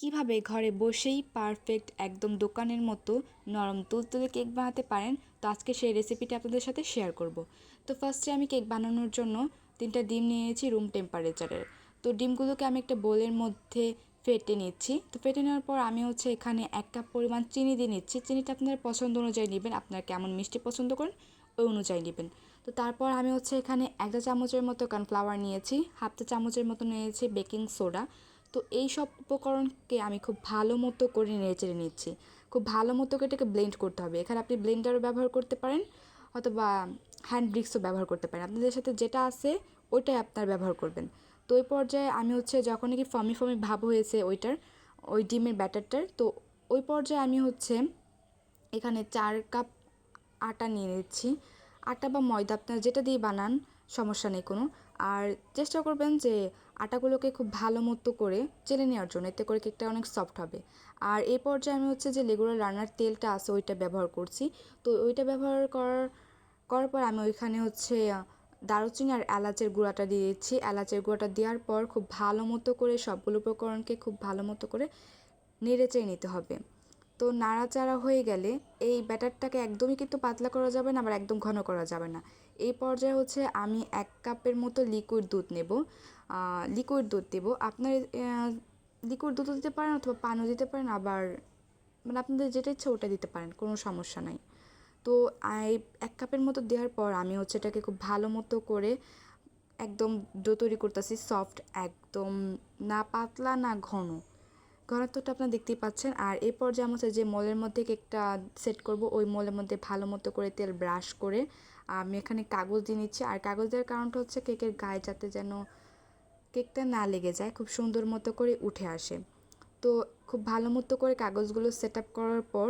কীভাবে ঘরে বসেই পারফেক্ট একদম দোকানের মতো নরম তুলতুলে কেক বানাতে পারেন? তো আজকে সেই রেসিপিটা আপনাদের সাথে শেয়ার করব। তো ফার্স্টে আমি কেক বানানোর জন্য তিনটা ডিম নিয়েছি রুম টেম্পারেচারের তো ডিমগুলোকে আমি একটা বোলের মধ্যে ফেটে নিচ্ছি। তো ফেটে নেওয়ার পর আমি হচ্ছে এখানে এক কাপ পরিমাণ চিনি দিয়ে নিচ্ছি। চিনিটা আপনার পছন্দ অনুযায়ী নেবেন। আপনার কেমন মিষ্টি পছন্দ করেন, ওই অনুযায়ী নেবেন। তো তারপর আমি হচ্ছে এখানে একটা চামচের মতো কর্নফ্লাওয়ার নিয়েছি। হাফ চা চামচের মতো নিয়েছি বেকিং সোডা তো এই সব উপকরণকে আমি খুব ভালো মতো করে নেড়ে নিচ্ছি। খুব ভালো মতো করে এটাকে ব্লেন্ড করতে হবে। এখানে আপনি ব্লেন্ডারও ব্যবহার করতে পারেন অথবা হ্যান্ড ব্রিক্সও ব্যবহার করতে পারেন। আপনাদের সাথে যেটা আছে ওইটাই আপনার ব্যবহার করবেন। তো ওই পর্যায়ে আমি হচ্ছে যখন কি ফমি ফমি ভাব হয়েছে ওইটার, ওই ডিমের ব্যাটারটার, তো ওই পর্যায়ে আমি হচ্ছে এখানে চার কাপ আটা নিয়ে নিচ্ছি। আটা বা ময়দা, আপনার যেটা দিয়ে বানান সমস্যা নেই কোনো। আর চেষ্টা করবেন যে আটাগুলোকে খুব ভালো মতো করে চেলে নেওয়ার জন্য, এতে করে কেকটা অনেক সফট হবে। আর এই পর্যায়ে আমি হচ্ছে যে লেগুলার রান্নার তেলটা আছে ওইটা ব্যবহার করছি। তো ওইটা ব্যবহার করার করার পর আমি ওইখানে হচ্ছে দারুচিনি আর এলাচের গুঁড়াটা দিয়ে দিচ্ছি। এলাচের গুঁড়াটা দেওয়ার পর খুব ভালো মতো করে সবগুলো উপকরণকে খুব ভালো মতো করে নেড়ে চেয়ে নিতে হবে। তো নাড়াচাড়া হয়ে গেলে এই ব্যাটারটাকে একদমই কিন্তু পাতলা করা যাবে না, আবার একদম ঘন করা যাবে না। এই পর্যায়ে হচ্ছে আমি এক কাপের মতো লিকুইড দুধ নেব। লিকুইড দুধ দেব। আপনার লিকুইড দুধও দিতে পারেন অথবা পানও দিতে পারেন, আবার মানে আপনাদের যেটা ইচ্ছা ওটা দিতে পারেন, কোনো সমস্যা নাই। তো এক কাপের মতো দেওয়ার পর আমি হচ্ছে এটাকে খুব ভালো মতো করে একদম ডো তৈরি করতেছি সফট একদম না পাতলা, না ঘন। ঘনত্বটা আপনারা দেখতেই পাচ্ছেন। আর এরপর পর্যায়ে আমরা যে মলের মধ্যে কেকটা সেট করব, ওই মলের মধ্যে ভালো মতো করে তেল ব্রাশ করে আমি এখানে কাগজ দিয়ে নিচ্ছি। আর কাগজ দেওয়ার কারণটা হচ্ছে কেকের গায়ে যাতে যেন কেকটা না লেগে যায়, খুব সুন্দর মতো করে উঠে আসে। তো খুব ভালো মতো করে কাগজগুলো সেট আপ করার পর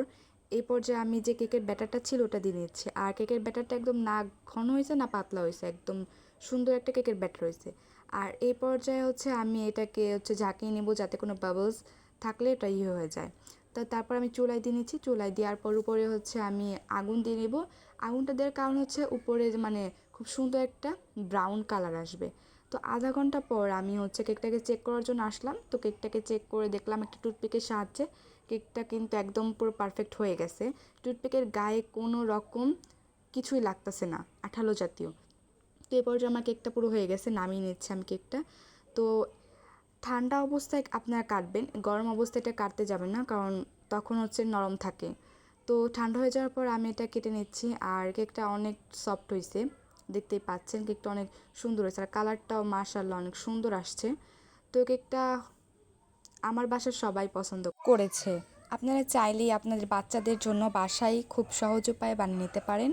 এই পর্যায়ে আমি যে কেকের ব্যাটারটা ছিল ওটা দিয়ে নিচ্ছি আর কেকের ব্যাটারটা একদম না ঘন হয়েছে না পাতলা হয়েছে, একদম সুন্দর একটা কেকের ব্যাটার হয়েছে। আর এই পর্যায়ে হচ্ছে আমি এটাকে হচ্ছে ঝাঁকিয়ে নেব যাতে কোনো বাবলস থাকলে এটা ইয়ে হয়ে যায়। তো তারপর আমি চুলায় দিয়ে নিচ্ছি, চুলায় দেওয়ার পর উপরে হচ্ছে আমি আগুন দিয়ে নেব। আগুনটা দেওয়ার কারণ হচ্ছে উপরে মানে খুব সুন্দর একটা ব্রাউন কালার আসবে। তো আধা ঘণ্টা পর আমি হচ্ছে কেকটাকে চেক করার জন্য আসলাম। তো কেকটাকে চেক করে দেখলাম একটা টুথপিকের সাহায্যে। কেকটা কিন্তু একদম পুরো পারফেক্ট হয়ে গেছে। টুথপিকের গায়ে কোনো রকম কিছুই লাগতেছে না, আঠালো জাতীয়। তো এ পর্যায়ে আমার কেকটা পুরো হয়ে গেছে, নামিয়ে নিচ্ছে আমি কেকটা। তো ঠান্ডা অবস্থায় আপনারা কাটবেন, গরম অবস্থায় এটা কাটতে যাবেন না, কারণ তখন হচ্ছে নরম থাকে। তো ঠান্ডা হয়ে যাওয়ার পর আমি এটা কেটে নিচ্ছি, আর কেকটা অনেক সফট হয়েছে দেখতেই পাচ্ছেন, কেকটা অনেক সুন্দর হয়েছে আর কালারটাও মার্শাল্লাহ অনেক সুন্দর আসছে। তো কেকটা আমার বাসার সবাই পছন্দ করেছে। আপনারা চাইলেই আপনাদের বাচ্চাদের জন্য বাসাই খুব সহজ উপায়ে বানিয়ে নিতে পারেন।